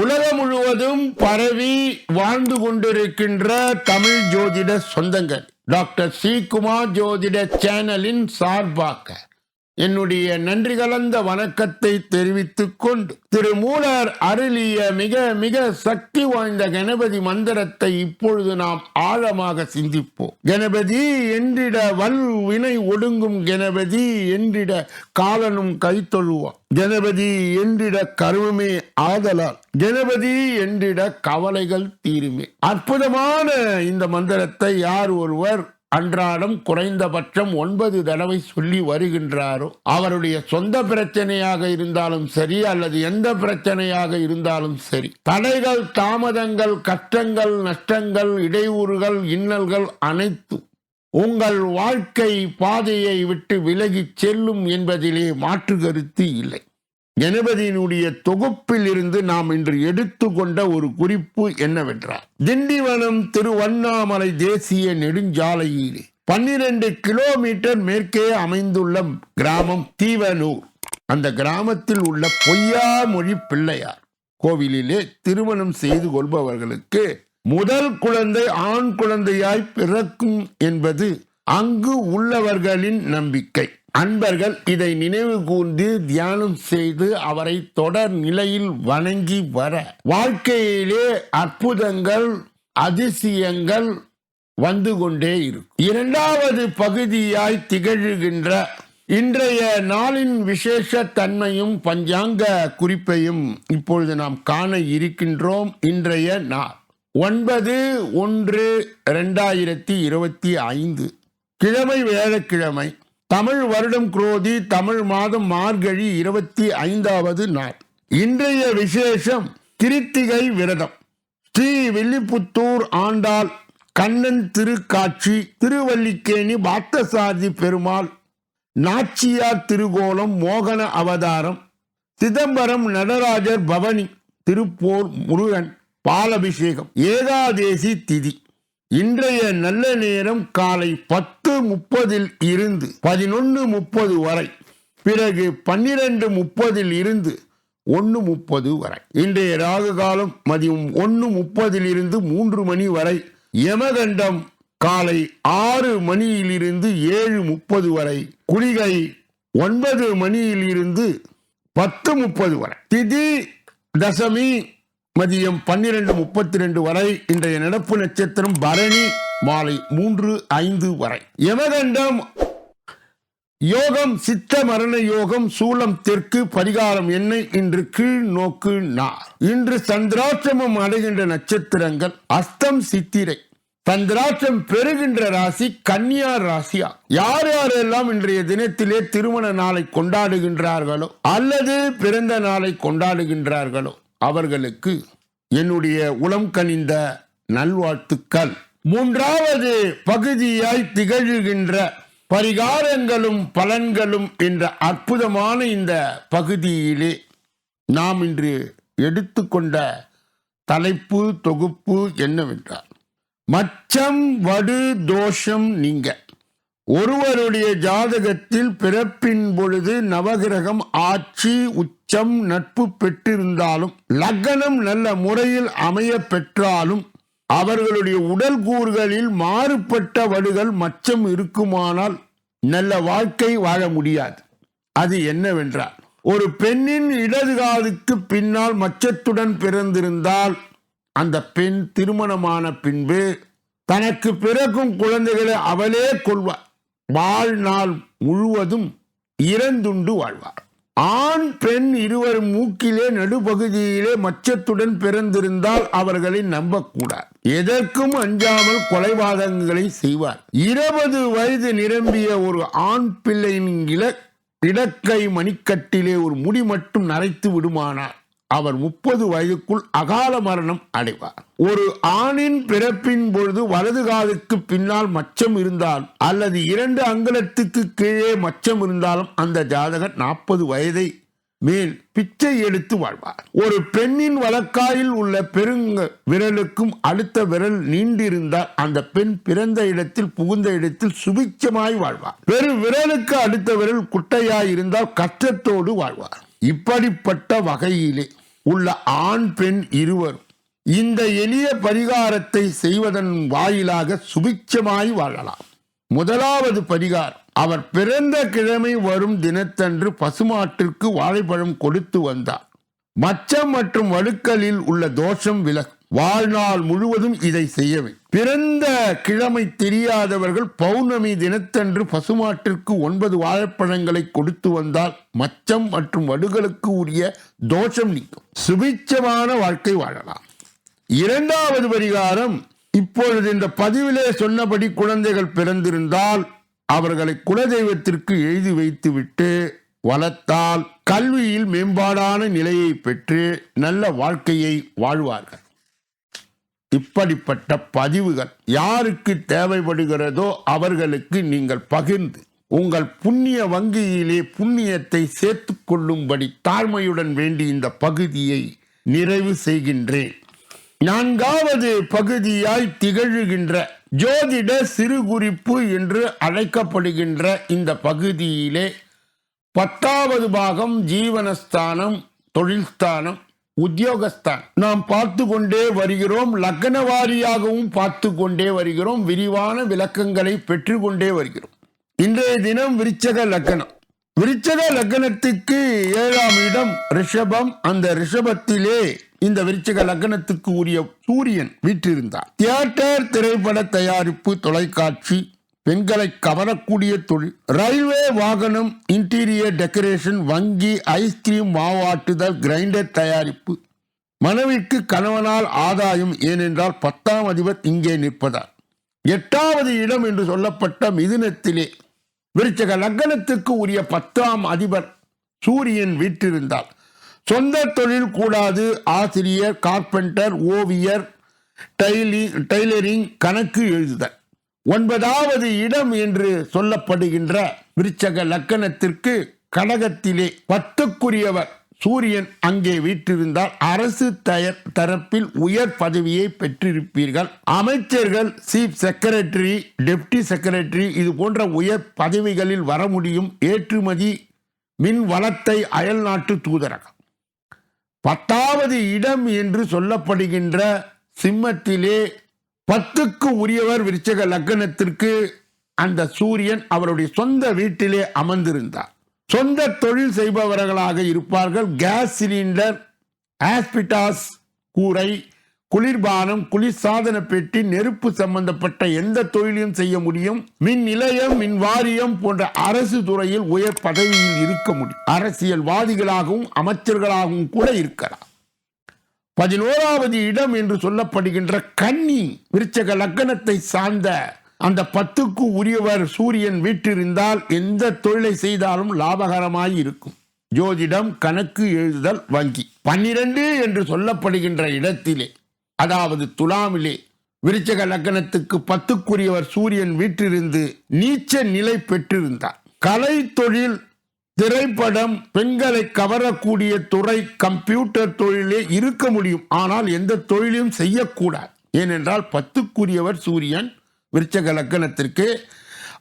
உலகம் முழுவதும் பரவி வாழ்ந்து கொண்டிருக்கின்ற தமிழ் ஜோதிட சொந்தங்கள். டாக்டர் சி குமார் ஜோதிட சேனலின் சார்பாக. என்னுடைய நன்றி கலந்த வணக்கத்தை தெரிவித்துக் கொண்டு திருமூலர் அருளிய மிக மிக சக்தி வாய்ந்த கணபதி மந்திரத்தை இப்பொழுது நாம் ஆழமாக சிந்திப்போம். கணபதி என்றிட வல் வினை ஒடுங்கும் கணபதி என்றிட காலனும் கைத்தொழுவான் கணபதி என்றிட கருவமே ஆதலால் கணபதி என்றிட கவலைகள் தீருமே. அற்புதமான இந்த மந்திரத்தை யார் ஒருவர் அன்றாடம் குறைந்தபட்சம் ஒன்பது தடவை சொல்லி வருகின்றாரோ அவருடைய சொந்த பிரச்சனையாக இருந்தாலும் சரி அல்லது எந்த பிரச்சனையாக இருந்தாலும் சரி தடைகள் தாமதங்கள் கஷ்டங்கள் நஷ்டங்கள் இடையூறுகள் இன்னல்கள் அனைத்தும் உங்கள் வாழ்க்கை பாதையை விட்டு விலகிச் செல்லும் என்பதிலே மாற்று கருத்து இல்லை. கணபதியினுடைய தொகுப்பில் இருந்து நாம் இன்று எடுத்துக்கொண்ட ஒரு குறிப்பு என்னவென்றால் திண்டிவனம் திருவண்ணாமலை தேசிய நெடுஞ்சாலையில் பன்னிரண்டு கிலோமீட்டர் மேற்கே அமைந்துள்ள கிராமம் தீவனூர். அந்த கிராமத்தில் உள்ள பொய்யாமொழி பிள்ளையார் கோவிலிலே திருமணம் செய்து கொள்பவர்களுக்கு முதல் குழந்தை ஆண் குழந்தையாய் பிறக்கும் என்பது அங்கு உள்ளவர்களின் நம்பிக்கை. அன்பர்கள் இதை நினைவு கூர்ந்து தியானம் செய்து அவரை தொடர் நிலையில் வணங்கி வர வாழ்க்கையிலே அற்புதங்கள் அதிசயங்கள் வந்து கொண்டே இருக்கும். இரண்டாவது பகுதியாய் திகழ்கின்ற இன்றைய நாளின் விசேஷ தன்மையும் பஞ்சாங்க குறிப்பையும் இப்பொழுது நாம் காண இருக்கின்றோம். இன்றைய நாள் ஒன்பது ஒன்று ரெண்டாயிரத்தி இருபத்தி ஐந்து. கிழமை வேளக்கிழமை தமிழ் வருடம் குரோதி தமிழ் மாதம் மார்கழி இருபத்தி ஐந்தாவது நாள். இன்றைய விசேஷம் கிருத்திகை விரதம். ஸ்ரீ வில்லிபுத்தூர் ஆண்டாள் கண்ணன் திருக்காட்சி திருவல்லிக்கேணி பார்த்தசாரதி பெருமாள் நாச்சியார் திருகோலம் மோகன அவதாரம் சிதம்பரம் நடராஜர் பவனி திருப்போர் முருகன் பாலபிஷேகம் ஏகாதேசி திதி. இன்றைய நல்ல நேரம் காலை பத்து முப்பதில் இருந்து பதினொன்று முப்பது வரை பிறகு பன்னிரண்டு முப்பதில் இருந்து ஒன்று முப்பது வரை. இன்றைய ராகு காலம் மதியம் ஒன்று முப்பதில் இருந்து மூன்று மணி வரை யமகண்டம் காலை ஆறு மணியிலிருந்து ஏழு முப்பது வரை குளிகை ஒன்பது மணியில் இருந்து பத்து முப்பது வரை. திதி தசமி மதியம் பன்னிரண்டு முப்பத்தி ரெண்டு வரை இன்றைய நடப்பு நட்சத்திரம் பரணி மாலை மூன்று ஐந்து வரை. யமகண்டம் யோகம் சித்த மரண யோகம் சூலம் தெற்கு பரிகாரம் என்ன இன்று கீழ் நோக்கு நார். இன்று சந்திராட்சமம் அடைகின்ற நட்சத்திரங்கள் அஸ்தம் சித்திரை. சந்திராட்சம் பெறுகின்ற ராசி கன்னியா ராசியா. யார் யாரெல்லாம் இன்றைய தினத்திலே திருமண நாளை கொண்டாடுகின்றார்களோ அல்லது பிறந்த நாளை கொண்டாடுகின்றார்களோ அவர்களுக்கு என்னுடைய உளம் கனிந்த நல்வாழ்த்துக்கள். மூன்றாவது பகுதியாய் திகழ்கின்ற பரிகாரங்களும் பலன்களும் என்ற அற்புதமான இந்த பகுதியிலே நாம் இன்று எடுத்துக்கொண்ட தலைப்பு தொகுப்பு என்னவென்றால் மச்சம் வடு தோஷம் நீங்கள் ஒருவருடைய ஜாதகத்தில் பிறப்பின் பொழுது நவகிரகம் ஆட்சி உச்சம் நட்பு பெற்றிருந்தாலும் லக்னம் நல்ல முறையில் அமைய பெற்றாலும் அவர்களுடைய உடல் கூறுகளில் மாறுபட்ட வடுகள் மச்சம் இருக்குமானால் நல்ல வாழ்க்கை வாழ முடியாது. அது என்னவென்றால் ஒரு பெண்ணின் இடதுகாலுக்கு பின்னால் மச்சத்துடன் பிறந்திருந்தால் அந்த பெண் திருமணமான பின்பு தனக்கு பிறக்கும் குழந்தைகளை அவளே கொள்வார் வாழ்நாள் முழுவதும் இறந்துண்டு வாழ்வார். ஆண் பெண் இருவர் மூக்கிலே நடுப்பகுதியிலே மச்சத்துடன் பிறந்திருந்தால் அவர்களை நம்பக்கூடாது. எதற்கும் அஞ்சாமல் கொலைவாதங்களை செய்வார். இருபது வயது நிரம்பிய ஒரு ஆண் பிள்ளையின் இல இடக்கை மணிக்கட்டிலே ஒரு முடி மட்டும் நரைத்து விடுமானார் அவர் முப்பது வயதுக்குள் அகால மரணம் அடைவார். ஒரு ஆணின் பிறப்பின் பொழுது வலது காதுக்கு பின்னால் மச்சம் இருந்தால் அல்லது இரண்டு அங்குலத்துக்கு கீழே மச்சம் இருந்தாலும் அந்த ஜாதகர் நாற்பது வயதை மேல் பிச்சை எடுத்து வாழ்வார். ஒரு பெண்ணின் வழக்காயில் உள்ள பெருங்க விரலுக்கும் அடுத்த விரல் நீண்டிருந்தால் அந்த பெண் பிறந்த இடத்தில் புகுந்த இடத்தில் சுபிச்சமாய் வாழ்வார். பெரு விரலுக்கு அடுத்த விரல் குட்டையாய் இருந்தால் கஷ்டத்தோடு வாழ்வார். இப்படிப்பட்ட வகையிலே உள்ள ஆண் பெண் இருவரும் இந்த எளிய பரிகாரத்தை செய்வதன் வாயிலாக சுபிட்சமாய் வாழலாம். முதலாவது பரிகாரம் அவர் பிறந்த கிழமை வரும் தினத்தன்று பசுமாட்டிற்கு வாழைப்பழம் கொடுத்து வந்தார். மச்சம் மற்றும் வழுக்கலில் உள்ள தோஷம் விலகும். வாழ்நாள் முழுவதும் இதை செய்யவே. பிறந்த கிழமை தெரியாதவர்கள் பௌர்ணமி தினத்தன்று பசுமாட்டிற்கு ஒன்பது வாழைப்பழங்களை கொடுத்து வந்தால் மச்சம் மற்றும் வடுகளுக்கு உரிய தோஷம் நீக்கும் சுபிச்சமான வாழ்க்கை வாழலாம். இரண்டாவது பரிகாரம் இப்பொழுது இந்த பதிவிலே சொன்னபடி குழந்தைகள் பிறந்திருந்தால் அவர்களை குலதெய்வத்திற்கு எழுதி வைத்துவிட்டு வளர்த்தால் கல்வியில் மேம்பாடான நிலையை பெற்று நல்ல வாழ்க்கையை வாழ்வார்கள். இப்படிப்பட்ட பதிவுகள் யாருக்கு தேவைப்படுகிறதோ அவர்களுக்கு நீங்கள் பகிர்ந்து உங்கள் புண்ணிய வங்கியிலே புண்ணியத்தை சேர்த்து கொள்ளும்படி தாழ்மையுடன் வேண்டி இந்த பகுதியை நிறைவு செய்கின்றேன். நான்காவது பகுதியாய் திகழ்கின்ற ஜோதிட சிறுகுறிப்பு என்று அழைக்கப்படுகின்ற இந்த பகுதியிலே பத்தாவது பாகம் ஜீவனஸ்தானம் தொழில்ஸ்தானம் உத்தியோகஸ்தான் நாம் பார்த்து கொண்டே வருகிறோம் லக்ன வாரியாகவும் பார்த்து கொண்டே வருகிறோம் விரிவான விளக்கங்களை பெற்றுக்கொண்டே வருகிறோம். இன்றைய தினம் விருச்சக லக்னம். விருச்சக லக்னத்துக்கு ஏழாம் இடம் ரிஷபம். அந்த ரிஷபத்திலே இந்த விருச்சக லக்னத்துக்கு உரிய சூரியன் வீற்றிருந்தார். தியேட்டர் திரைப்பட தயாரிப்பு தொலைக்காட்சி பெண்களை கவரக்கூடிய தொழில். ரயில்வே வாகனம் இன்டீரியர் டெக்கரேஷன் வங்கி ஐஸ்கிரீம் மாவாட்டுதல் கிரைண்டர் தயாரிப்பு. மனைவிக்கு கணவனால் ஆதாயம் ஏனென்றால் பத்தாம் அதிபர் இங்கே நிற்பதால். எட்டாவது இடம் என்று சொல்லப்பட்ட மிதுனத்திலே விருச்சக லக்னத்துக்கு உரிய பத்தாம் அதிபர் சூரியன் வீற்றிருந்தால் சொந்த தொழில் கூடாது ஆசிரியர் கார்பெண்டர் ஓவியர் டைலி டைலரிங் கணக்கு எழுதுதல். ஒன்பதாவது இடம் என்று சொல்லப்படுகின்ற விருச்சக லக்கணத்திற்கு கடகத்திலே பத்துக்குரியவர் சூரியன் அங்கே வீற்றிருந்தால் அரசு தயர் தரப்பில் உயர் பதவியை பெற்றிருப்பீர்கள். அமைச்சர்கள் சீஃப் செக்ரட்டரி டெப்டி செக்ரட்டரி இது போன்ற உயர் பதவிகளில் வர முடியும். ஏற்றுமதி மின் வளத்தை அயல் நாட்டு தூதரகம். பத்தாவது இடம் என்று சொல்லப்படுகின்ற சிம்மத்திலே பத்துக்கு உரியவர் விருச்சக லக்னத்திற்கு அந்த சூரியன் அவருடைய சொந்த வீட்டிலே அமர்ந்திருந்தார். சொந்த தொழில் செய்பவர்களாக இருப்பார்கள். கேஸ் சிலிண்டர் ஆஸ்பிட்டாஸ் கூரை குளிர்பானம் குளிர்சாதன பெட்டி நெருப்பு சம்பந்தப்பட்ட எந்த தொழிலையும் செய்ய முடியும். மின் நிலையம் மின் வாரியம் போன்ற அரசு துறையில் உயர் பதவியில் இருக்க முடியும். அரசியல்வாதிகளாகவும் அமைச்சர்களாகவும் கூட இருக்கலாம். பதினோராவது இடம் என்று சொல்லப்படுகின்ற கன்னி விருச்சக லக்கணத்தை சார்ந்த அந்த பத்துக்கு உரியவர் சூரியன் வீற்றிருந்தால் எந்த தொழிலை செய்தாலும் லாபகரமாய் இருக்கும். ஜோதிடம் கணக்கு எழுதுதல் வங்கி. பன்னிரண்டு என்று சொல்லப்படுகின்ற இடத்திலே அதாவது துலாமிலே விருச்சக லக்கணத்துக்கு பத்துக்குரியவர் சூரியன் வீற்றிருந்து நீச்ச நிலை பெற்றிருந்தார். கலை தொழில் திரைப்படம் பெண்களை கவரக்கூடிய துறை கம்ப்யூட்டர் தொழிலே இருக்க முடியும். ஆனால் எந்த தொழிலையும் செய்யக்கூடாது. ஏனென்றால் பத்துக்குரியவர் சூரியன் விருச்சக லக்கணத்திற்கு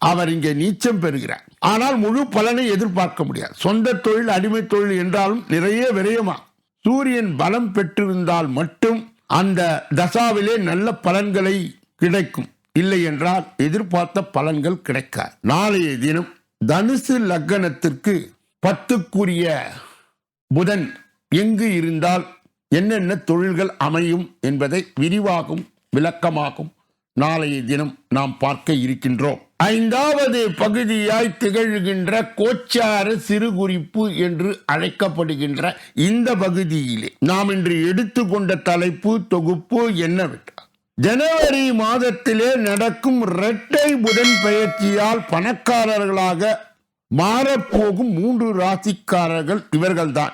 அவர் இங்கே நீச்சம் பெறுகிறார். ஆனால் முழு பலனை எதிர்பார்க்க முடியாது. சொந்த தொழில் அடிமை தொழில் என்றாலும் நிறைய விரயமா சூரியன் பலம் பெற்றிருந்தால் மட்டும் அந்த தசாவிலே நல்ல பலன்களை கிடைக்கும். இல்லை என்றால் எதிர்பார்த்த பலன்கள் கிடைக்காது. நாளைய தினம் தனுசு லக்கணத்திற்கு பத்துக்குரிய புதன் எங்கு இருந்தால் என்னென்ன தொழில்கள் அமையும் என்பதை விரிவாகும் விளக்கமாகும். நாளைய தினம் நாம் பார்க்க இருக்கின்றோம். ஐந்தாவது பகுதியாய் திகழ்கின்ற கோச்சார சிறுகுறிப்பு என்று அழைக்கப்படுகின்ற இந்த பகுதியிலே நாம் இன்று எடுத்துக்கொண்ட தலைப்பு தொகுப்பு என்னவென்று. ஜனவரி மாதத்திலே நடக்கும் இரட்டை புதன் பெயர்ச்சியால் பணக்காரர்களாக மாறப்போகும் மூன்று ராசிக்காரர்கள் இவர்கள்தான்.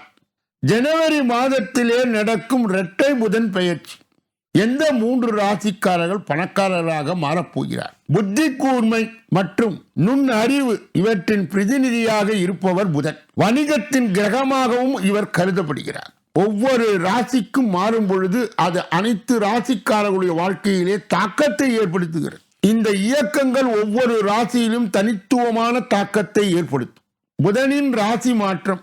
ஜனவரி மாதத்திலே நடக்கும் இரட்டை புதன் பெயர்ச்சி. எந்த மூன்று ராசிக்காரர்கள் பணக்காரர்களாக மாறப்போகிறார்? புத்தி கூர்மை மற்றும் நுண் அறிவு இவற்றின் பிரதிநிதியாக இருப்பவர் புதன். வணிகத்தின் கிரகமாகவும் இவர் கருதப்படுகிறார். ஒவ்வொரு ராசிக்கும் மாறும் பொழுது அது அனைத்து ராசிக்காரர்களுடைய வாழ்க்கையிலே தாக்கத்தை ஏற்படுத்துகிறது. இந்த இயக்கங்கள் ஒவ்வொரு ராசியிலும் தனித்துவமான தாக்கத்தை ஏற்படுத்தும். புதனின் ராசி மாற்றம்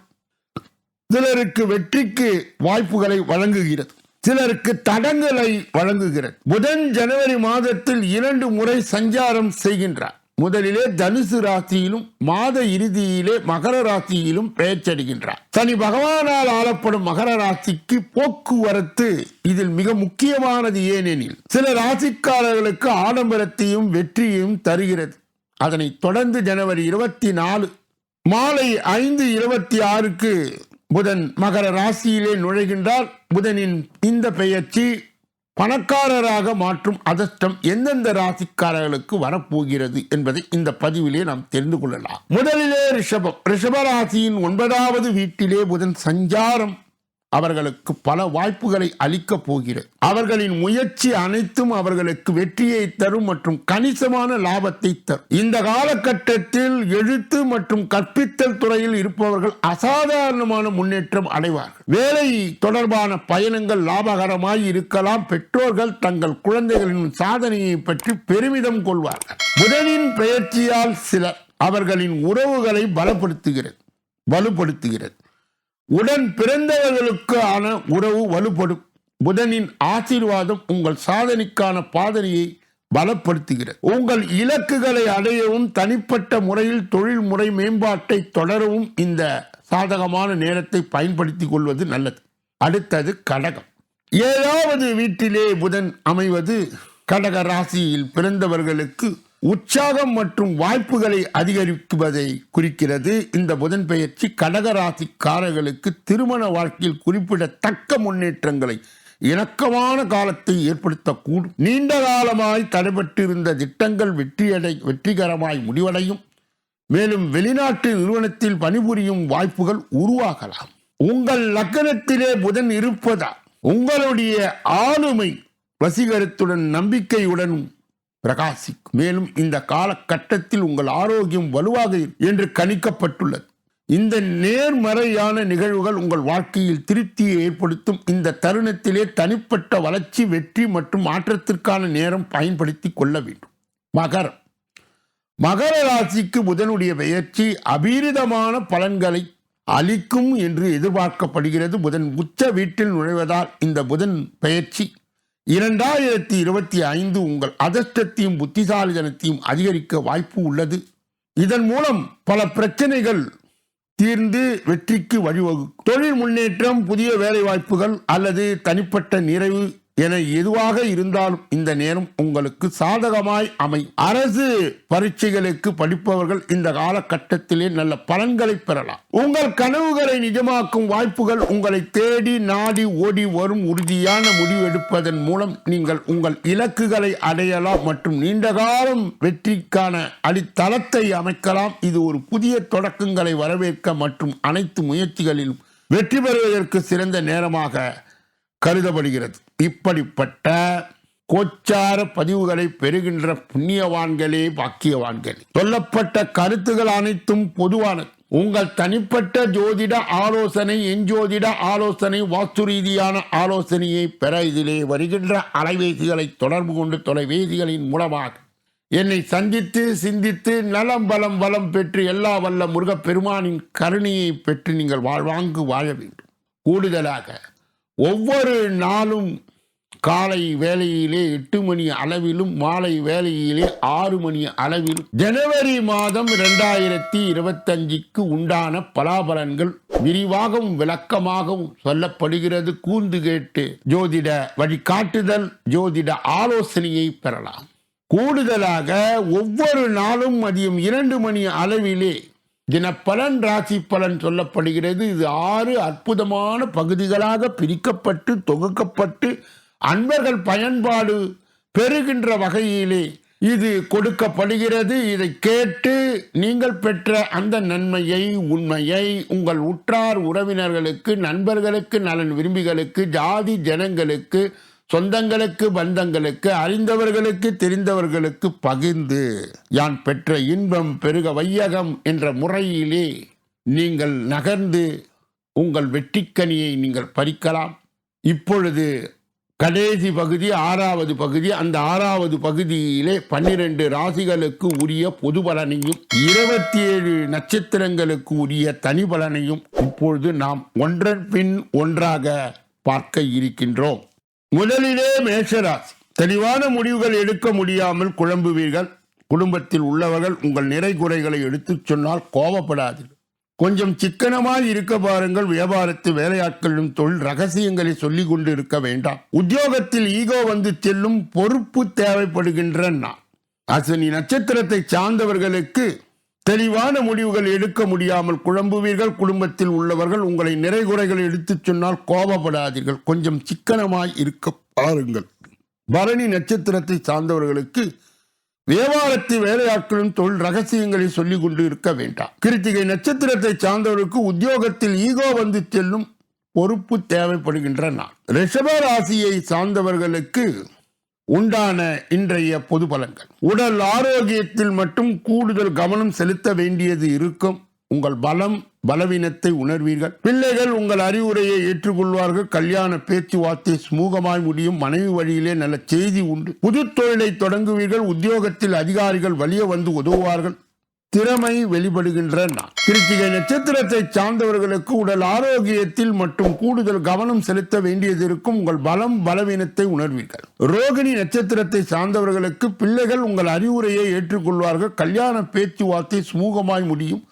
சிலருக்கு வெற்றிக்கு வாய்ப்புகளை வழங்குகிறது. சிலருக்கு தடங்களை வழங்குகிறது. புதன் ஜனவரி மாதத்தில் இரண்டு முறை சஞ்சாரம் செய்கின்றார். முதலிலே தனுசு ராசியிலும் மாத இறுதியிலே மகர ராசியிலும் பெயர்ச்சடைகின்றார் சனி பகவானால் ஆளப்படும் மகர ராசிக்கு போக்குவரத்து இதில் மிக முக்கியமானது ஏனெனில் சில ராசிக்காரர்களுக்கு ஆடம்பரத்தையும் வெற்றியையும் தருகிறது. அதனைத் தொடர்ந்து ஜனவரி இருபத்தி நாலு மாலை ஐந்து இருபத்தி ஆறுக்கு புதன் மகர ராசியிலே நுழைகின்றார். புதனின் இந்த பெயர்ச்சி பணக்காரராக மாற்றும் அதிர்ஷ்டம் எந்தெந்த ராசிக்காரர்களுக்கு வரப்போகிறது என்பதை இந்த பதிவிலே நாம் தெரிந்து கொள்ளலாம். முதலிலே ரிஷபம். ரிஷப ராசியின் ஒன்பதாவது வீட்டிலே புதன் சஞ்சாரம் அவர்களுக்கு பல வாய்ப்புகளை அளிக்கப் போகிறது. அவர்களின் முயற்சி அனைத்தும் அவர்களுக்கு வெற்றியை தரும் மற்றும் கணிசமான லாபத்தை தரும். இந்த காலகட்டத்தில் எழுத்து மற்றும் கற்பித்தல் துறையில் இருப்பவர்கள் அசாதாரணமான முன்னேற்றம் அடைவார்கள். வேலை தொடர்பான பயணங்கள் லாபகரமாய் இருக்கலாம். பெற்றோர்கள் தங்கள் குழந்தைகளின் சாதனையை பற்றி பெருமிதம் கொள்வார்கள். புதனின் பெயர்ச்சியால் சிலர் அவர்களின் உறவுகளை பலப்படுத்துகிறது. வலுப்படுத்துகிறது உடன் பிறந்தவர்களுக்கான உறவு வலுப்படும். புதனின் ஆசீர்வாதம் உங்கள் சாதனைக்கான பாதனையை பலப்படுத்துகிறது. உங்கள் இலக்குகளை அடையவும் தனிப்பட்ட முறையில் தொழில் முறை மேம்பாட்டை தொடரவும் இந்த சாதகமான நேரத்தை பயன்படுத்திக் கொள்வது நல்லது. அடுத்தது கடகம். ஏதாவது வீட்டிலே புதன் அமைவது கடக ராசியில் பிறந்தவர்களுக்கு உற்சாகம் மற்றும் வாய்ப்புகளை அதிகரிக்குவதை குறிக்கிறது. இந்த புதன் பெயர்ச்சி கடகராசிக்காரர்களுக்கு திருமண வாழ்க்கையில் குறிப்பிடத்தக்க முன்னேற்றங்களை இணக்கமான காலத்தை ஏற்படுத்தக்கூடும். நீண்ட காலமாய் தடைபட்டிருந்த திட்டங்கள் வெற்றியடை வெற்றிகரமாய் முடிவடையும். மேலும் வெளிநாட்டு நிறுவனத்தில் பணிபுரியும் வாய்ப்புகள் உருவாகலாம். உங்கள் லக்கணத்திலே புதன் இருப்பதால் உங்களுடைய ஆளுமை வசீகரத்துடன் நம்பிக்கையுடன் பிரகாசிக்கும். மேலும் இந்த காலகட்டத்தில் உங்கள் ஆரோக்கியம் வலுவாக என்று கணிக்கப்பட்டுள்ளது. இந்த நேர்மறையான நிகழ்வுகள் உங்கள் வாழ்க்கையில் திருப்தியை ஏற்படுத்தும். இந்த தருணத்திலே தனிப்பட்ட வளர்ச்சி வெற்றி மற்றும் மாற்றத்திற்கான நேரம் பயன்படுத்தி கொள்ள வேண்டும். மகரம். மகர ராசிக்கு புதனுடைய பெயர்ச்சி அபீரிதமான பலன்களை அளிக்கும் என்று எதிர்பார்க்கப்படுகிறது. புதன் உச்ச வீட்டில் நுழைவதால் இந்த புதன் பெயர்ச்சி இரண்டாயிரத்தி இருபத்தி ஐந்து உங்கள் அதிர்ஷ்டத்தையும் புத்திசாலிதனத்தையும் அதிகரிக்க வாய்ப்பு உள்ளது. இதன் மூலம் பல பிரச்சனைகள் தீர்ந்து வெற்றிக்கு வழிவகுக்கும். தொழில் முன்னேற்றம் புதிய வேலைவாய்ப்புகள் அல்லது தனிப்பட்ட நிறைவு என எதுவாக இருந்தாலும் இந்த நேரம் உங்களுக்கு சாதகமாய் அமை அரசு பரீட்சைகளுக்கு படிப்பவர்கள் இந்த காலகட்டத்திலே நல்ல பலன்களை பெறலாம். உங்கள் கனவுகளை நிஜமாக்கும் வாய்ப்புகள் உங்களை தேடி நாடி ஓடி வரும் உறுதியான முடிவெடுப்பதன் மூலம் நீங்கள் உங்கள் இலக்குகளை அடையலாம் மற்றும் நீண்ட காலம் வெற்றிக்கான அடித்தளத்தை அமைக்கலாம். இது ஒரு புதிய தொடக்கங்களை வரவேற்க மற்றும் அனைத்து முயற்சிகளிலும் வெற்றி பெறுவதற்கு சிறந்த நேரமாக கருதப்படுகிறது. இப்படிப்பட்ட கோச்சார பதிவுகளை பெறுகின்ற புண்ணியவான்களே பாக்கியவான்களே. சொல்லப்பட்ட கருத்துகள் அனைத்தும் பொதுவானது. உங்கள் தனிப்பட்ட ஜோதிட ஆலோசனை என் ஜோதிட ஆலோசனை வாஸ்து ரீதியான ஆலோசனையை பெற இதிலே வருகின்ற அலைபேசிகளை தொடர்பு கொண்டு தொலைபேசிகளின் மூலமாக என்னை சந்தித்து சிந்தித்து நலம் பலம் வளம் பெற்று எல்லா வல்ல முருகப்பெருமானின் கருணையை பெற்று நீங்கள் வாழ்வாங்கு வாழ வேண்டும். கூடுதலாக ஒவ்வொரு நாளும் காலை வேலையிலே எட்டு மணி அளவிலும் மாலை வேலையிலே ஆறு மணி அளவிலும். ஜனவரி மாதம் இரண்டாயிரத்தி இருபத்தஞ்சுக்கு உண்டான பலாபலன்கள் விரிவாகவும் விளக்கமாகவும் சொல்லப்படுகிறது. கூர்ந்து கேட்டு ஜோதிட வழிகாட்டுதல் ஜோதிட ஆலோசனையை பெறலாம். கூடுதலாக ஒவ்வொரு நாளும் மதியம் இரண்டு மணி அளவிலே தினப்பலன் ராசி பலன் சொல்லப்படுகிறது. இது ஆறு அற்புதமான பகுதிகளாக பிரிக்கப்பட்டு தொகுக்கப்பட்டு அன்பர்கள் பயன்பாடு பெறுகின்ற வகையிலே இது கொடுக்கப்படுகிறது. இதை கேட்டு நீங்கள் பெற்ற அந்த நன்மையை உண்மையை உங்கள் உற்றார் உறவினர்களுக்கு நண்பர்களுக்கு நலன் விரும்பிகளுக்கு ஜாதி ஜனங்களுக்கு சொந்தங்களுக்கு பந்தங்களுக்கு அறிந்தவர்களுக்கு தெரிந்தவர்களுக்கு பகிர்ந்து யான் பெற்ற இன்பம் பெருக வையகம் என்ற முறையிலே நீங்கள் நகர்ந்து உங்கள் வெற்றிக்கனியை நீங்கள் பறிக்கலாம். இப்பொழுது கடைசி பகுதி ஆறாவது பகுதி அந்த ஆறாவது பகுதியிலே பன்னிரண்டு ராசிகளுக்கு உரிய பொது பலனையும் இருபத்தி ஏழு நட்சத்திரங்களுக்கு உரிய தனி பலனையும் இப்பொழுது நாம் ஒன்றன் பின் ஒன்றாக பார்க்க இருக்கின்றோம். முதலிலே மேஷராசி. தெளிவான முடிவுகள் எடுக்க முடியாமல் குழம்புவீர்கள். குடும்பத்தில் உள்ளவர்கள் உங்கள் நிறை குறைகளை எடுத்துச் சொன்னால் கோபப்படாதீர்கள். கொஞ்சம் சிக்கனமாய் இருக்க பாருங்கள். வியாபாரத்து வேலையாட்களின் தொழில் ரகசியங்களை சொல்லிக் கொண்டு இருக்க வேண்டாம். உத்தியோகத்தில் ஈகோ வந்து செல்லும் பொறுப்பு தேவைப்படுகின்ற நான் அசனி நட்சத்திரத்தை சார்ந்தவர்களுக்கு தெளிவான முடிவுகள் எடுக்க முடியாமல் குழம்புவீர்கள். குடும்பத்தில் உள்ளவர்கள் உங்களை நிறைகுறைகள் எடுத்துச் சொன்னால் கோபப்படாதீர்கள். கொஞ்சம் சிக்கனமாய் இருக்க பாருங்கள். பரணி நட்சத்திரத்தை சார்ந்தவர்களுக்கு வியாபாரத்தை வேலையாட்களும் தொழில் ரகசியங்களை சொல்லிக் கொண்டு இருக்க வேண்டாம். கிருத்திகை நட்சத்திரத்தை சார்ந்தவருக்கு உத்தியோகத்தில் ஈகோ வந்து செல்லும் பொறுப்பு தேவைப்படுகின்ற நாள். ரிஷப ராசியை சார்ந்தவர்களுக்கு உண்டான இன்றைய பொது பலன்கள். உடல் ஆரோக்கியத்தில் மட்டும் கூடுதல் கவனம் செலுத்த வேண்டியது இருக்கும். உங்கள் பலம் பலவீனத்தை உணர்வீர்கள். பிள்ளைகள் உங்கள் அறிவுரையை ஏற்றுக்கொள்வார்கள். கல்யாண பேச்சுவார்த்தை சுமூகமாய் முடியும். மனைவி வழியிலே நல்ல செய்தி உண்டு. புது தொழிலை தொடங்குவீர்கள். உத்தியோகத்தில் அதிகாரிகள் வலிய வந்து உதவுவார்கள். திறமை வெளிப்படுகின்ற நான் கிருத்திகை நட்சத்திரத்தை சார்ந்தவர்களுக்கு உடல் ஆரோக்கியத்தில் மற்றும் கூடுதல் கவனம் செலுத்த வேண்டியது இருக்கும். உங்கள் பலம் பலவீனத்தை உணர்வீர்கள். ரோகிணி நட்சத்திரத்தை சார்ந்தவர்களுக்கு பிள்ளைகள் உங்கள் அறிவுரையை ஏற்றுக்கொள்வார்கள். கல்யாண பேச்சுவார்த்தை சுமூகமாய் முடியும்.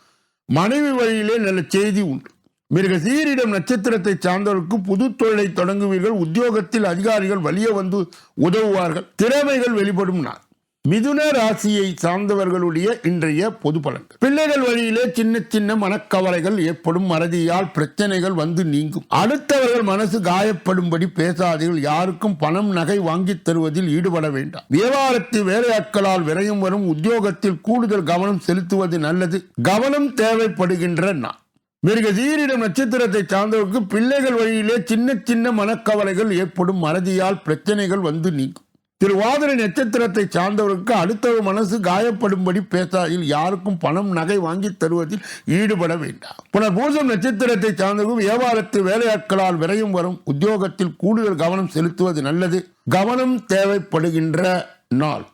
மனைவி வழியிலே நல்ல செய்தி உண்டு. மிருக சீரிடம் நட்சத்திரத்தை சார்ந்தவருக்கு புது தொழிலை தொடங்குவீர்கள். உத்தியோகத்தில் அதிகாரிகள் வலிய வந்து உதவுவார்கள். திறமைகள் வெளிப்படும் நாள். மிதுன ராசியை சார்ந்தவர்களுடைய இன்றைய பொது பலன்கள். பிள்ளைகள் வழியிலே சின்ன சின்ன மனக்கவலைகள் ஏற்படும். மறதியால் பிரச்சனைகள் வந்து நீங்கும். அடுத்தவர்கள் மனசு காயப்படும்படி பேசாதீர்கள். யாருக்கும் பணம் நகை வாங்கித் தருவதில் ஈடுபட வேண்டாம். வியாபாரத்தில் வேலையாட்களால் விரையும் வரும். உத்தியோகத்தில் கூடுதல் கவனம் செலுத்துவது நல்லது. கவனம் தேவைப்படுகின்ற நான் மிருக சீரிடம் நட்சத்திரத்தை சார்ந்தவருக்கு பிள்ளைகள் வழியிலே சின்ன சின்ன மனக்கவலைகள் ஏற்படும். மறதியால் பிரச்சனைகள் வந்து நீங்கும். திருவாதிரை நட்சத்திரத்தை சார்ந்தவருக்கு அடுத்தவர் மனசு காயப்படும்படி பேசாதில் யாருக்கும் பணம் நகை வாங்கி தருவதில் ஈடுபட வேண்டாம். புனர்பூசம் நட்சத்திரத்தை சார்ந்தவர்கள் வியாபாரத்தில் வேலையாட்களால் விரையும் வரும். உத்தியோகத்தில் கூடுதல் கவனம் செலுத்துவது நல்லது. கவனம் தேவைப்படுகின்ற நாள்.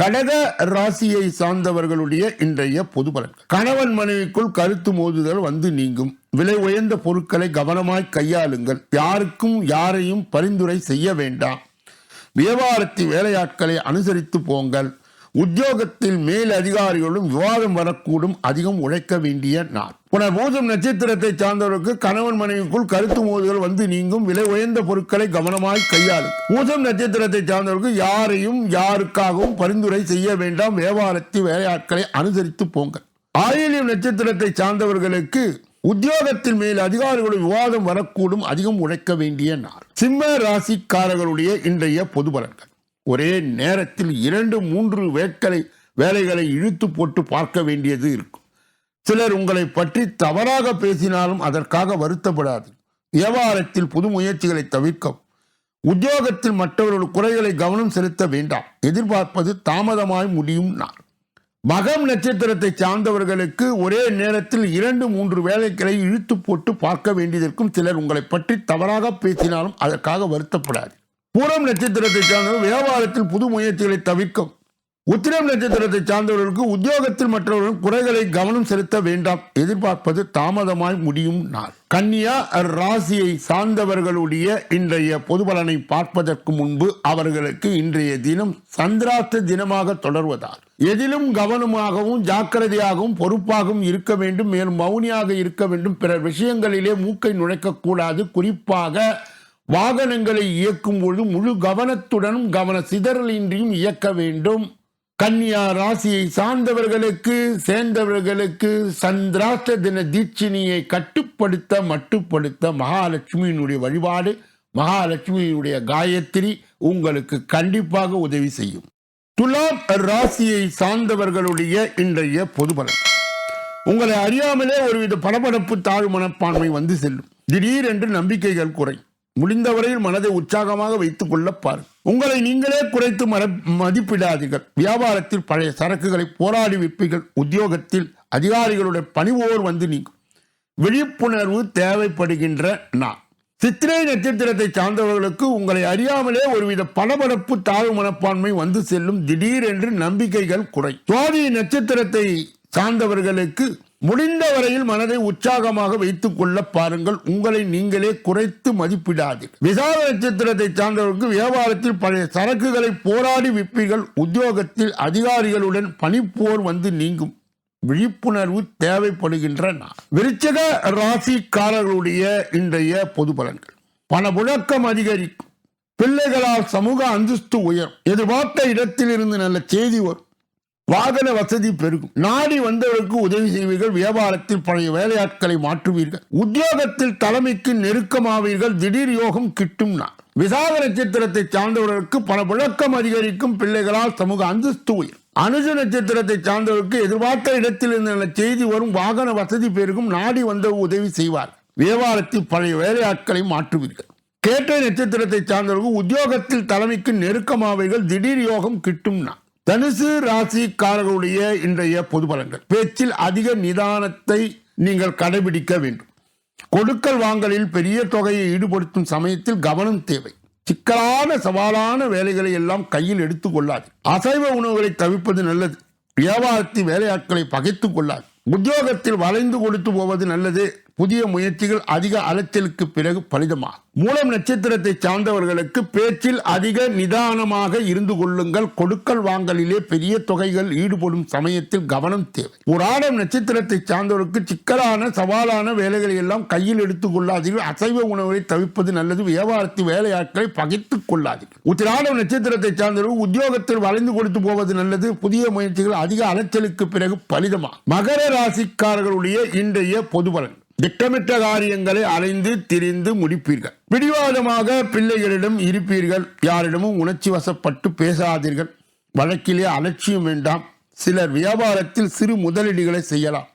கடக ராசியை சார்ந்தவர்களுடைய இன்றைய பொது பலன். கணவன் மனைவிக்குள் கருத்து மோதுதல் வந்து நீங்கும். விலை உயர்ந்த பொருட்களை கவனமாய் கையாளுங்கள். யாருக்கும் யாரையும் பரிந்துரை செய்ய வேண்டாம். வியாபாரத்து வேலையாட்களை அனுசரித்து போங்கள். உத்தியோகத்தில் மேல் அதிகாரிகளும் விவாதம் வரக்கூடும் அதிகம் உழைக்க வேண்டிய நாள். புனர் மோசம் நட்சத்திரத்தை சார்ந்தவருக்கு கணவன் மனைவிக்குள் கருத்து மோதுகள் வந்து நீங்கும். விலை உயர்ந்த பொருட்களை கவனமாய் கையாளு மோசம் நட்சத்திரத்தை சார்ந்தவருக்கு யாரையும் யாருக்காகவும் பரிந்துரை செய்ய வேண்டாம். வியாபாரத்து வேலையாட்களை அனுசரித்து போங்கள். ஆயிலியம் நட்சத்திரத்தை சார்ந்தவர்களுக்கு உத்தியோகத்தின் மேல் அதிகாரிகளுடைய விவாதம் வரக்கூடும் அதிகம் உழைக்க வேண்டிய நாள். சிம்ம ராசிக்காரர்களுடைய இன்றைய பொது பலன்கள். ஒரே நேரத்தில் இரண்டு மூன்று வேட்களை வேலைகளை இழுத்து போட்டு பார்க்க வேண்டியது இருக்கும். சிலர் உங்களை பற்றி தவறாக பேசினாலும் அதற்காக வருத்தப்படாது. வியாபாரத்தில் புது முயற்சிகளை தவிர்க்கவும். உத்தியோகத்தில் மற்றவர்கள் குறைகளை கவனம் செலுத்த வேண்டாம். எதிர்பார்ப்பது தாமதமாய் முடியும் நாள். மகம் நட்சத்திரத்தை சார்ந்தவர்களுக்கு ஒரே நேரத்தில் இரண்டு மூன்று வேலைகளை இழுத்து போட்டு பார்க்க வேண்டியதற்கும் சிலர் உங்களை பற்றி தவறாக பேசினாலும் அதற்காக வருத்தப்படாது. பூரம் நட்சத்திரத்தை சார்ந்தவர் வியாபாரத்தில் புது முயற்சிகளை தவிர்க்கும். உத்திரம் நட்சத்திரத்தை சார்ந்தவர்களுக்கு உத்தியோகத்தில் மற்றவர்கள் குறைகளை கவனம் செலுத்த வேண்டாம். எதிர்பார்ப்பது தாமதமாய் முடியும் நாள். கன்னியா ராசியை சார்ந்தவர்களுடைய இன்றைய பொது பலனை பார்ப்பதற்கு முன்பு அவர்களுக்கு இன்றைய தினம் சந்திராஷ்ட தினமாக தொடர்வதால். எதிலும் கவனமாகவும் ஜாக்கிரதையாகவும் பொறுப்பாகவும் இருக்க வேண்டும். மேலும் மௌனியாக இருக்க வேண்டும். பிறர் விஷயங்களிலே மூக்கை நுழைக்கக்கூடாது குறிப்பாக வாகனங்களை இயக்கும் பொழுது முழு கவனத்துடனும் கவன சிதறலின்றியும் இயக்க வேண்டும். கன்னியா ராசியை சார்ந்தவர்களுக்கு சேர்ந்தவர்களுக்கு சந்திராஷ்ட தின தீட்சினியை கட்டுப்படுத்த மட்டுப்படுத்த மகாலட்சுமியினுடைய வழிபாடு மகாலட்சுமியினுடைய காயத்ரி உங்களுக்கு கண்டிப்பாக உதவி செய்யும். துலாம் ராசியை சார்ந்தவர்களுடைய இன்றைய பொது பலன் உங்களை அறியாமலே ஒருவித படபடப்பு தாழ்வு மனப்பான்மை வந்து செல்லும். திடீரென்று நம்பிக்கைகள் குறை. முடிந்தவரையில் மனதை உற்சாகமாக வைத்துக் கொள்ள பாருங்கள். உங்களை நீங்களே குறைத்து மர மதிப்பிடாதீர்கள். வியாபாரத்தில் பழைய சரக்குகளை போராடி விற்பீர்கள். உத்தியோகத்தில் அதிகாரிகளுடைய பணிவோர் வந்து நீங்கும். விழிப்புணர்வு தேவைப்படுகின்ற நான் சித்திரை நட்சத்திரத்தை சார்ந்தவர்களுக்கு உங்களை அறியாமலே ஒருவித பளபளப்பு தாழ்வு மனப்பான்மை வந்து செல்லும் திடீரென்று நம்பிக்கைகள் குறை. சுவாதி நட்சத்திரத்தை சார்ந்தவர்களுக்கு முடிந்த வரையில் மனதை உற்சாகமாக வைத்துக் கொள்ள பாருங்கள். உங்களை நீங்களே குறைத்து மதிப்பிடாதீர்கள் விசாக நட்சத்திரத்தை சார்ந்தவர்களுக்கு வியாபாரத்தில் பழைய சரக்குகளை போராடி விற்பீர்கள். உத்தியோகத்தில் அதிகாரிகளுடன் பணிப்போர் வந்து நீங்கும். விழிப்புணர்வு தேவைப்படுகின்ற விருச்சக ராசிக்காரர்களுடைய இன்றைய பொது பலன்கள். பணப்புழக்கம் அதிகரிக்கும். பிள்ளைகளால் சமூக அந்தஸ்து உயரும். எதிர்பார்த்த இடத்திலிருந்து நல்ல செய்தி வரும். வாகன வசதி பெருகும். நாடி வந்தவருக்கு உதவி செய்வீர்கள். வியாபாரத்தில் பழைய வேலையாட்களை மாற்றுவீர்கள். உத்தியோகத்தில் தலைமைக்கு நெருக்கமாவீர்கள். திடீர் யோகம் கிட்டும் நாள். விசாக நட்சத்திரத்தை சார்ந்தவர்களுக்கு பணப்புழக்கம் அதிகரிக்கும். பிள்ளைகளால் சமூக அந்தஸ்து உயரும். அனுஜ நட்சத்திரத்தை சார்ந்தவருக்கு எதிர்பார்த்த இடத்திலிருந்து இருந்த செய்தி வரும் வாகன வசதி பெருகும் நாடி வந்த உதவி செய்வார். வியாபாரத்தில் பழைய வேலையாட்களை மாற்றுவீர்கள். கேட்ட நட்சத்திரத்தை சார்ந்தவர்கள் உத்தியோகத்தில் தலைமைக்கு நெருக்கமாவீர்கள் திடீர் யோகம் கிட்டும் தனுசு ராசிக்காரர்களுடைய இன்றைய பொது பலன்கள். பேச்சில் அதிக நிதானத்தை நீங்கள் கடைபிடிக்க வேண்டும். கொடுக்கல் வாங்கலில் பெரிய தொகையை ஈடுபடுத்தும் சமயத்தில் கவனம் தேவை. சிக்கலான சவாலான வேலைகளை எல்லாம் கையில் எடுத்துக் கொள்ளாது. அசைவ உணவுகளை தவிர்ப்பது நல்லது. வியாபாரத்தில் வேலையாட்களை பகைத்து கொள்ளாது. உத்தியோகத்தில் வளைந்து கொடுத்து போவது நல்லது. புதிய முயற்சிகள் அதிக அலைச்சலுக்கு பிறகு பலிதமாகும் மூலம் நட்சத்திரத்தை சார்ந்தவர்களுக்கு பேச்சில் அதிக நிதானமாக இருந்து கொள்ளுங்கள். கொடுக்கல் வாங்கலிலே பெரிய தொகைகள் ஈடுபடும் சமயத்தில் கவனம் தேவை. ஒரு ஆடம் நட்சத்திரத்தை சார்ந்தவருக்கு சிக்கலான சவாலான வேலைகளை எல்லாம் கையில் எடுத்துக் கொள்ளாதீர்கள். அசைவ உணவை தவிர்ப்பது நல்லது. வியாபாரத்து வேலையாட்களை பகைத்துக் கொள்ளாதீர்கள். உத்திராடம் நட்சத்திரத்தை சார்ந்தவர்கள் உத்தியோகத்தில் வளைந்து கொடுத்து போவது நல்லது. புதிய முயற்சிகள் அதிக அலைச்சலுக்கு பிறகு பலிதமாகும் மகர ராசிக்காரர்களுடைய இன்றைய பொது பலன் திட்டமிட்ட காரியங்களை அலைந்து திரிந்து முடிப்பீர்கள். பிடிவாதமாக பிள்ளைகளிடம் இருப்பீர்கள். யாரிடமும் உணர்ச்சி வசப்பட்டு பேசாதீர்கள். வழக்கிலே அலட்சியம் வேண்டாம். சிலர் வியாபாரத்தில் சிறு முதலீடுகளை செய்யலாம்.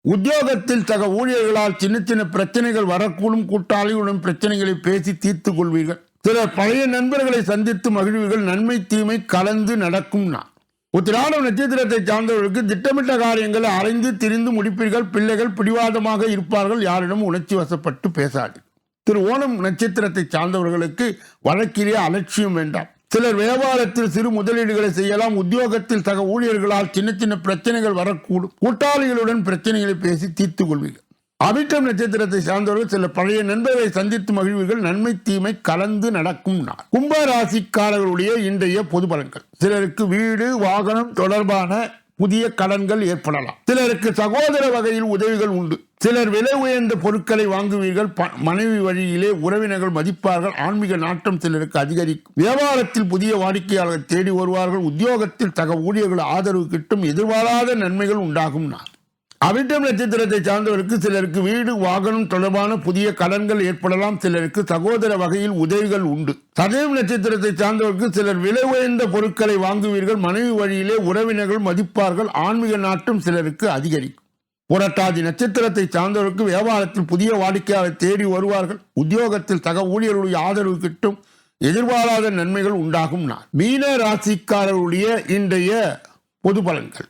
உத்தியோகத்தில் சக ஊழியர்களால் சின்ன சின்ன பிரச்சனைகள் வரக்கூடும். கூட்டாளிகளுடன் பிரச்சனைகளை பேசி தீர்த்துக் கொள்வீர்கள். சிலர் பழைய நண்பர்களை சந்தித்து மகிழ்வீர்கள். நன்மை தீமை கலந்து நடக்கும் நான் உத்திராடம் நட்சத்திரத்தை சார்ந்தவர்களுக்கு திட்டமிட்ட காரியங்களை அலைந்து திரிந்து முடிப்பீர்கள். பிள்ளைகள் பிடிவாதமாக இருப்பார்கள். யாரிடம் உணர்ச்சி வசப்பட்டு பேசாது திரு ஓணம் நட்சத்திரத்தை சார்ந்தவர்களுக்கு வழக்கிலே அலட்சியம் வேண்டாம். சிலர் வியாபாரத்தில் சிறு முதலீடுகளை செய்யலாம். உத்தியோகத்தில் சக ஊழியர்களால் சின்ன சின்ன பிரச்சனைகள் வரக்கூடும். கூட்டாளிகளுடன் பிரச்சனைகளை பேசி தீர்த்து கொள்வீர்கள். அவிட்டம் நட்சத்திரத்தை சார்ந்தவர்கள் சில பழைய நண்பர்களை சந்தித்து மகிழ்வுகள் நன்மை தீமை கலந்து நடக்கும் நாள். கும்ப ராசிக்காரர்களுடைய இன்றைய பொது பலன்கள். சிலருக்கு வீடு வாகனம் தொடர்பான புதிய கடன்கள் ஏற்படலாம். சிலருக்கு சகோதர வகையில் உதவிகள் உண்டு. சிலர் விலை உயர்ந்த பொருட்களை வாங்குவீர்கள். ப- மனைவி வழியிலே உறவினர்கள் மதிப்பார்கள். ஆன்மீக நாட்டம் சிலருக்கு அதிகரிக்கும். வியாபாரத்தில் புதிய வாடிக்கையாளர்கள் தேடி வருவார்கள். உத்தியோகத்தில் சக ஊழியர்கள் ஆதரவு கிட்டும் எதிர்பாராத நன்மைகள் உண்டாகும் நான் அவிட்டம் நட்சத்திரத்தை சார்ந்தவருக்கு சிலருக்கு வீடு வாகனம் தொடர்பான புதிய கடன்கள் ஏற்படலாம். சிலருக்கு சகோதர வகையில் உதவிகள் உண்டு. சதயம் நட்சத்திரத்தை சார்ந்தவருக்கு சிலர் விலை உயர்ந்த பொருட்களை வாங்குவீர்கள். மனைவி வழியிலே உறவினர்கள் மதிப்பார்கள். ஆன்மீக நாட்டம் சிலருக்கு அதிகரிக்கும். புரட்டாதி நட்சத்திரத்தை சார்ந்தவருக்கு வியாபாரத்தில் புதிய வாடிக்கையாளர் தேடி வருவார்கள். உத்தியோகத்தில் சக ஊழியர்களுடைய ஆதரவு கிட்டும் எதிர்பாராத நன்மைகள் உண்டாகும் நான் மீன ராசிக்காரருடைய இன்றைய பொது பலன்கள்.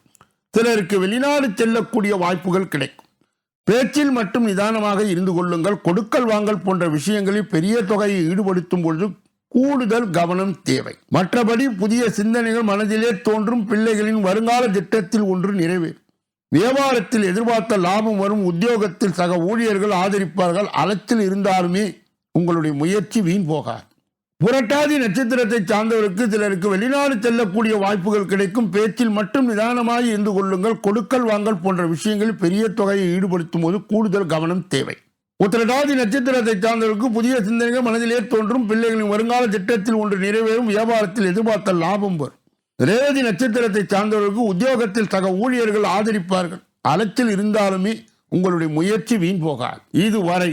சிலருக்கு வெளிநாடு செல்லக்கூடிய வாய்ப்புகள் கிடைக்கும். பேச்சில் மட்டும் நிதானமாக இருந்து கொள்ளுங்கள். கொடுக்கல் வாங்கல் போன்ற விஷயங்களில் பெரிய தொகையை ஈடுபடுத்தும் பொழுது கூடுதல் கவனம் தேவை. மற்றபடி புதிய சிந்தனைகள் மனதிலே தோன்றும் பிள்ளைகளின் வருங்கால திட்டத்தில் ஒன்று நிறைவேறும். வியாபாரத்தில் எதிர்பார்த்த லாபம் வரும். உத்தியோகத்தில் சக ஊழியர்கள் ஆதரிப்பார்கள். அலத்தில் இருந்தாலுமே உங்களுடைய முயற்சி வீண் போகாது. புரட்டாதி நட்சத்திரத்தை சார்ந்தவருக்கு சிலருக்கு வெளிநாடு செல்லக்கூடிய வாய்ப்புகள் கிடைக்கும். பேச்சில் மட்டும் நிதானமாக இருந்து கொள்ளுங்கள். கொடுக்கல் வாங்கல் போன்ற விஷயங்களில் பெரிய தொகையை ஈடுபடுத்தும் போது கூடுதல் கவனம் தேவை. உத்திரட்டாதி நட்சத்திரத்தை சார்ந்தவருக்கு புதிய சிந்தனைகள் மனதிலே தோன்றும். பிள்ளைகளின் வருங்கால திட்டத்தில் ஒன்று நிறைவேறும். வியாபாரத்தில் எதிர்பார்த்த லாபம் வரும். ரேவதி நட்சத்திரத்தை சார்ந்தவருக்கு உத்தியோகத்தில் சக ஊழியர்கள் ஆதரிப்பார்கள். அலச்சல் இருந்தாலுமே உங்களுடைய முயற்சி வீண் போகாது. இதுவரை